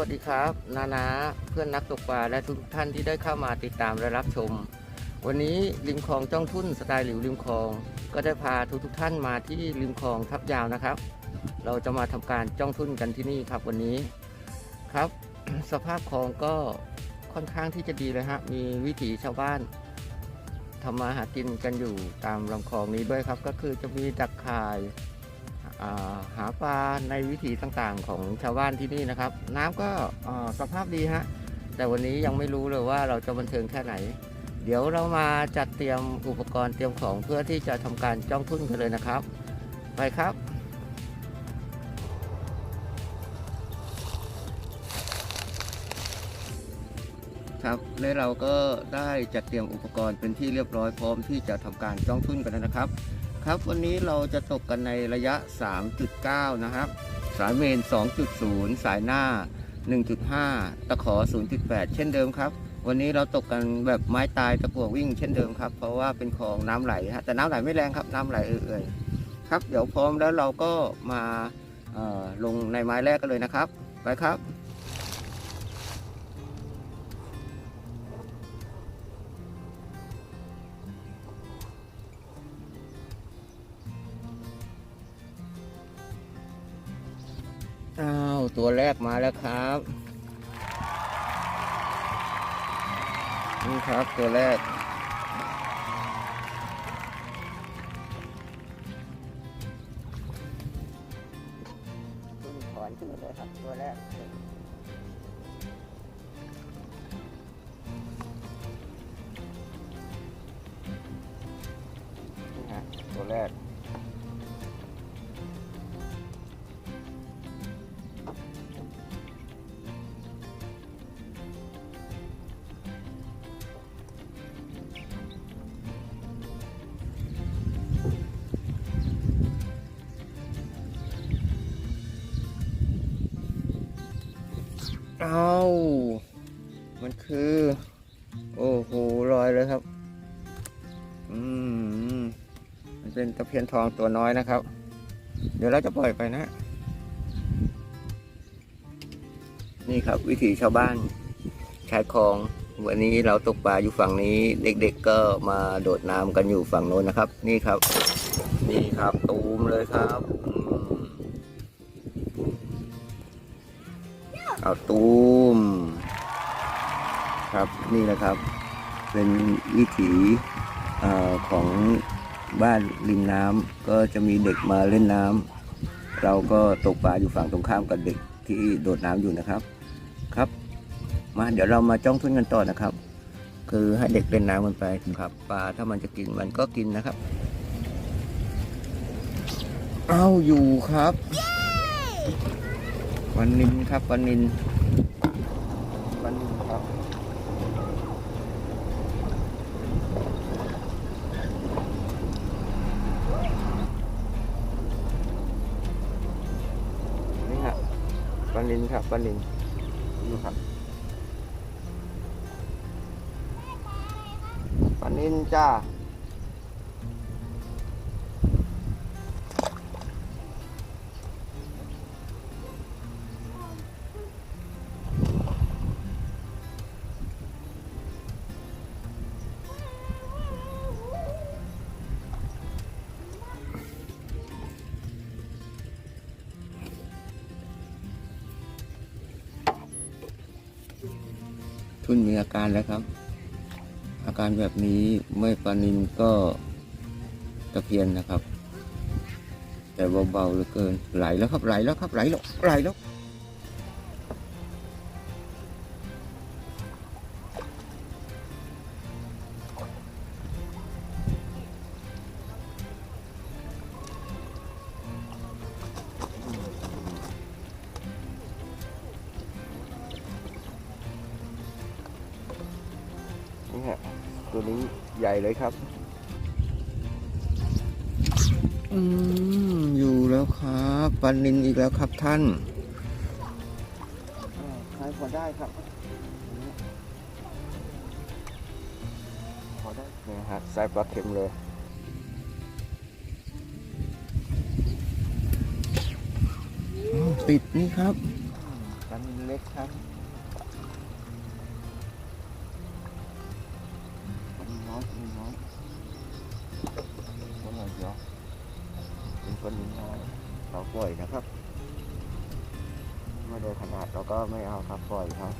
วัสดีครับ นานาเพื่อนนักตกปลาและทุกท่านที่ได้เข้ามาติดตามและรับชม วันนี้ริมคลองจ้องทุ่นสไตล์หลิวริมคลอง ก็ได้พาทุกทุกท่านมาที่ริมคลองทับยาวนะครับ เราจะมาทำการจ้องทุ่นกันที่นี่ครับวันนี้ครับ สภาพคลองก็ค่อนข้างที่จะดีเลยฮะมีวิถีชาวบ้านทำมาหากินกันอยู่ตามลำคลองนี้ด้วยครับ ก็คือจะมีดักข่าย หาปลาในวิถีต่างๆของชาวบ้านที่นี่นะครับ น้ำก็สภาพดีฮะแต่วันนี้ยังไม่รู้เลยว่าเราจะบันเทิงแค่ไหน เดี๋ยวเรามาจัดเตรียมอุปกรณ์เตรียมของเพื่อที่จะทำการจ้องทุ่นกันเลยนะครับ ไปครับครับและเราก็ได้จัดเตรียมอุปกรณ์เป็นที่เรียบร้อยพร้อมที่จะทำการจ้องทุ่นกันแล้วนะครับ ครับ วันนี้เราจะตกกันในระยะ 3.9 นะครับ สายเมน 2.0 สายหน้า 1.5 ตะขอ 0.8 เช่นเดิมครับ วันนี้เราตกกันแบบไม้ตายตะกัววิ่งเช่นเดิมครับ เพราะว่าเป็นคลองน้ำไหลฮะแต่น้ำไหลไม่แรงครับ น้ำไหลเอื่อยๆครับ เดี๋ยวพร้อมแล้วเราก็มาลงในไม้แรกกันเลยนะครับ ไปครับ อ้าวตัวแรกมาแล้วครับนี่ครับตัวแรกขึ้นถอนขึ้นมาเลยครับตัวแรก นี่ฮะตัวแรก มันคือ โอ้โหลอยเลยครับ อืมมันเป็นตะเพียนทองตัวน้อยนะครับ เดี๋ยวเราจะปล่อยไปนะ นี่ครับ วิถีชาวบ้านชายคลอง วันนี้เราตกปลาอยู่ฝั่งนี้ เด็กๆก็มาโดดน้ำกันอยู่ฝั่งโน้นนะครับ นี่ครับ นี่ครับ ตูมเลยครับเอาตูม ครับนี่นะครับ เป็นวิถีอของบ้านริมน้ำก็จะมีเด็กมาเล่นน้ำเราก็ตกปลาอยู่ฝั่งตรงข้ามกับเด็กที่โดดน้ำอยู่นะครับครับ มาเดี๋ยวเรามาจ้องทุ่นกันต่อนะครับ คือให้เด็กเล่นน้ำมันไปครับปลาถ้ามันจะกินมันก็กินนะครับ เอาอยู่ครับ วันนินครับวันนินครับนี่ฮะวั นนินครับวันนินดูครับวันนินจ้า ทุนมีอาการแล้วครับ อาการแบบนี้ไม่ปลานินก็ตะเพียนนะครับ แต่เบาๆเหลือเกินไหลแล้วครับไหลแล้วครับไหลแล้วไหลแล้ว ตัวนี้ใหญ่เลยครับ อืมอยู่แล้วครับปลานินอีกแล้วครับท่านใช้พอได้ครับพอได้เนี่ยฮะใส่ปลาเค็มเลยอ้าวติดนี่ครับปลานินเล็กครับ คนน้อยคนน้อยคนน้อยเดียวเป็นคนน้อยเราปล่อยนะครับไม่ได้ขนาดเราก็ไม่เอาครับปล่อยครับ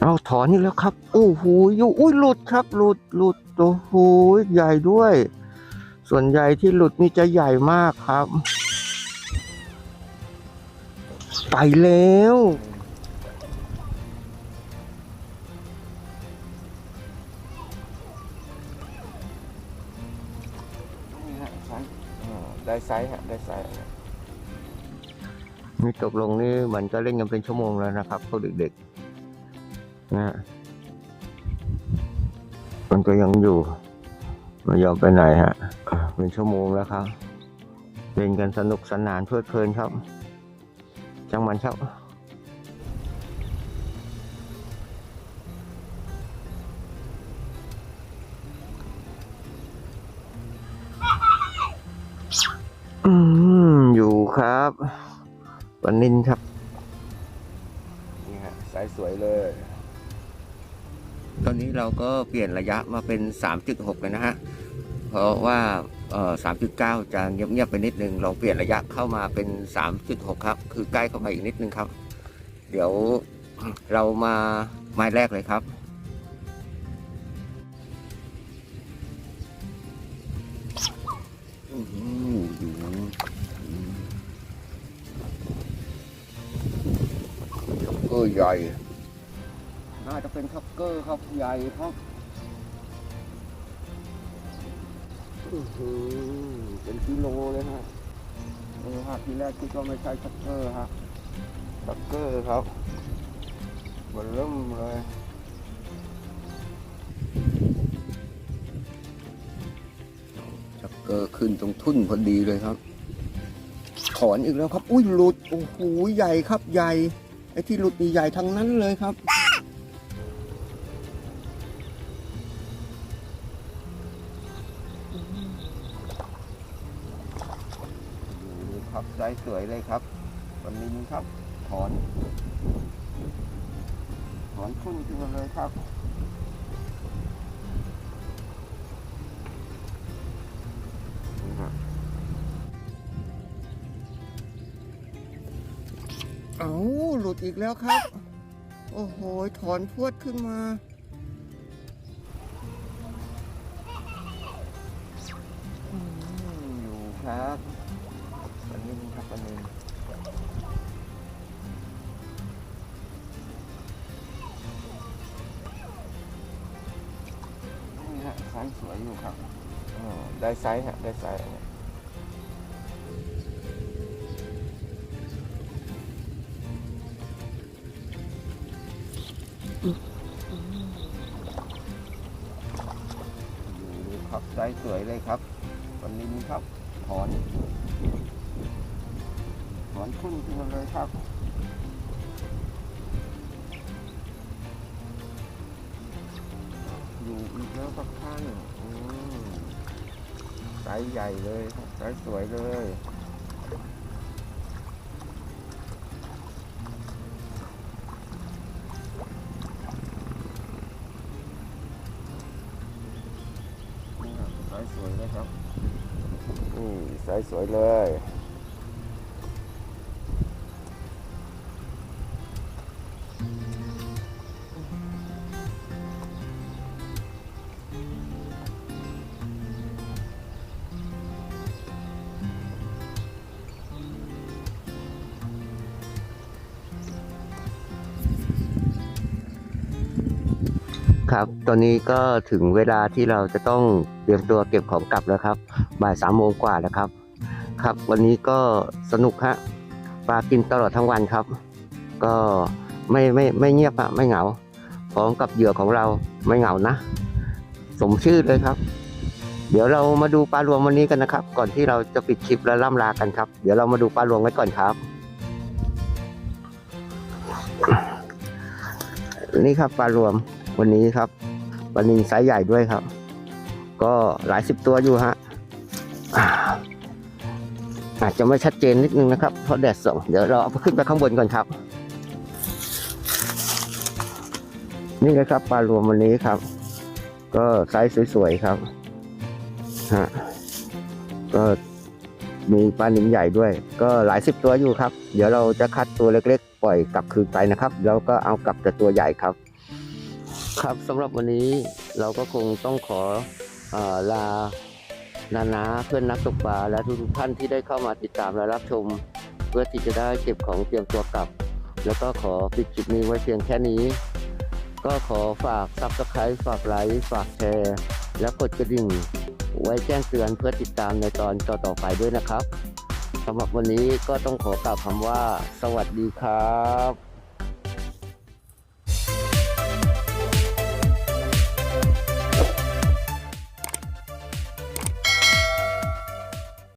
เอาถอนนี่แล้วครับ โอ้โหอยู่อุ้ยหลุดครับ หลุดหลุดโอ้โหใหญ่ด้วย ส่วนใหญ่ที่หลุดนี่จะใหญ่มากครับ ไปแล้ว นี่ฮะไซส์อ่าได้ไซส์ฮะได้ไซส์นี่ตกลงนี่มันก็เล่นกันเป็นชั่วโมงแล้วนะครับพวกเด็กๆนะฮะมันก็ยังอยู่ไม่ยอมไปไหนฮะอ่าเป็นชั่วโมงแล้วครับ เล่นกันสนุกสนานเพลิดเพลินครับ จังมันครับอืมอยู่ครับวันนินครับ นี่ฮะสายสวยเลย ตอนนี้เราก็เปลี่ยนระยะมาเป็น 3.6 เลยนะฮะ เพราะว่า3.9จะเงียบๆไปนิดนึงลองเปลี่ยนระยะเข้ามาเป็น3.6ครับ คือใกล้เข้ามาอีกนิดนึงครับ เดี๋ยวเรามาไม้แรกเลยครับอืมอยู่อืมเกอร์ใหญ่ น่าจะเป็นทักเกอร์ครับใหญ่ครับ เป็นกิโลเลยฮะเออฮะทีแรกคิดว่าไม่ใช่ทักเกอร์ฮะทักเกอร์ครับมันเริ่มเลยทักเกอร์ขึ้นตรงทุ่นพอดีเลยครับ ถอนอีกแล้วครับ อุ้ยหลุด โอ้โห ใหญ่ครับใหญ่ ไอ้ที่หลุดนี่ใหญ่ทั้งนั้นเลยครับ ครับไซส์สวยเลยครับวันนี้ครับ ถอน ถอนขึ้นขึ้นมาเลยครับนี่ฮะเอาหลุดอีกแล้วครับ โอ้โห ถอนพรวดขึ้นมาอืมอยู่ครับปั ปลานินนี่ฮะไซส์สวยอยู่ครับอได้ไซส์ฮะ ได้ไซส์อยู่ครับไซส์สวยเลยครับปันนินครับถอน อนขึ้นมาเลยครับอยู่อีกแล้วครับท่านอืมไซส์ใหญ่เลยครับไซส์สวยเลยนี่ครับไซส์สวยเลยครับอืมไซส์สวยเลย ครับ ตอนนี้ก็ถึงเวลาที่เราจะต้องเตรียมตัวเก็บของกลับแล้วครับ บ่ายสามโมงกว่าแล้วครับ ครับ วันนี้ก็สนุกฮะปลากินตลอดทั้งวันครับ ก็ไม่ไม่ไม่เงียบอะไม่เหงา พร้อมกับเหยื่อของเราไม่เหงานะ สมชื่อเลยครับ เดี๋ยวเรามาดูปลารวมวันนี้กันนะครับ ก่อนที่เราจะปิดคลิปและล่ำลากันครับ เดี๋ยวเรามาดูปลารวมไว้ก่อนครับ นี่ครับปลารวม วันนี้ครับปลานินไซส์ใหญ่ด้วยครับ ก็หลายสิบตัวอยู่ฮะอาจจะไม่ชัดเจนนิดนึงนะครับ เพราะแดดส่องเดี๋ยวเราเอาขึ้นไปข้างบนก่อนครับ นี่เลยครับปลารวมวันนี้ครับ ก็ไซส์สวยๆครับฮะก็มีปลาหนิมใหญ่ด้วย ก็หลายสิบตัวอยู่ครับ เดี๋ยวเราจะคัดตัวเล็กๆ ปล่อยกลับคืนไปนะครับ แล้วก็เอากลับแต่ตัวใหญ่ครับ ครับสำหรับวันนี้เราก็คงต้องขออลานานาเพื่อนนักตกปลาและทุกท่านที่ได้เข้ามาติดตามและรับชม เพื่อที่จะได้เก็บของเตรียมตัวกลับ แล้วก็ขอปิดคลิปนี้ไว้เพียงแค่นี้ ก็ขอฝาก subscribe ฝากไลค์ฝากแชร์และกดกระดิ่ง ไว้แจ้งเตือนเพื่อติดตามในตอนต่อๆไปด้วยนะครับสำหรับวันนี้ก็ต้องขอกล่าวคำว่า สวัสดีครับ